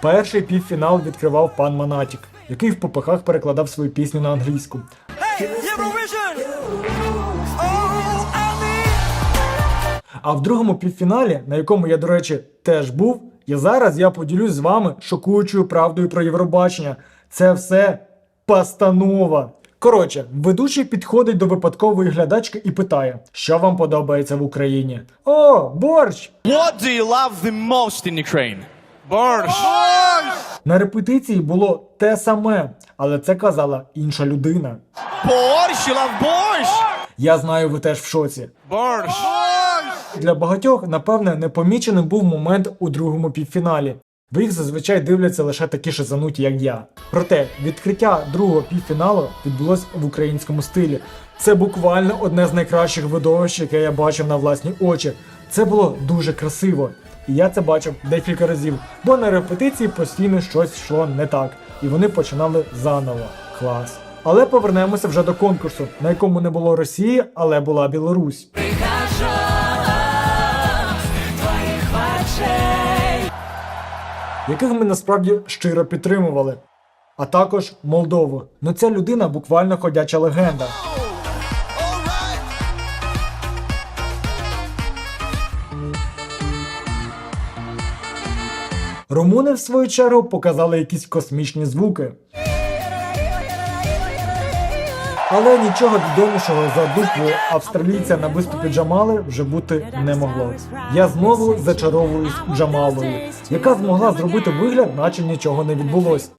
Перший півфінал відкривав пан Монатік, який в попихах перекладав свою пісню на англійську. Eurovision! Oh, А в другому півфіналі, на якому я, до речі, теж був, і зараз я поділюсь з вами шокуючою правдою про Євробачення. Це все постанова. Коротше, ведучий підходить до випадкової глядачки і питає, що вам подобається в Україні. О, борщ! What do you love the most in Ukraine? Борщ. На репетиції було те саме, але це казала інша людина. Борщ, борщ. Я знаю, ви теж в шоці. Борщ. Для багатьох, напевне, непоміченим був момент у другому півфіналі. Бо їх зазвичай дивляться лише такі шизануті, як я. Проте відкриття другого півфіналу відбулось в українському стилі. Це буквально одне з найкращих видовищ, яке я бачив на власні очі. Це було дуже красиво. І я це бачив декілька разів, бо на репетиції постійно щось йшло не так, і вони починали заново. Клас. Але повернемося вже до конкурсу, на якому не було Росії, але була Білорусь. яких ми насправді щиро підтримували. А також Молдову. Ну ця людина буквально ходяча легенда. Румуни, в свою чергу, показали якісь космічні звуки. Але нічого відомішого за дупу австралійця на виступі Джамали вже бути не могло. Я знову зачаровуюсь Джамалою, яка змогла зробити вигляд, наче нічого не відбулось.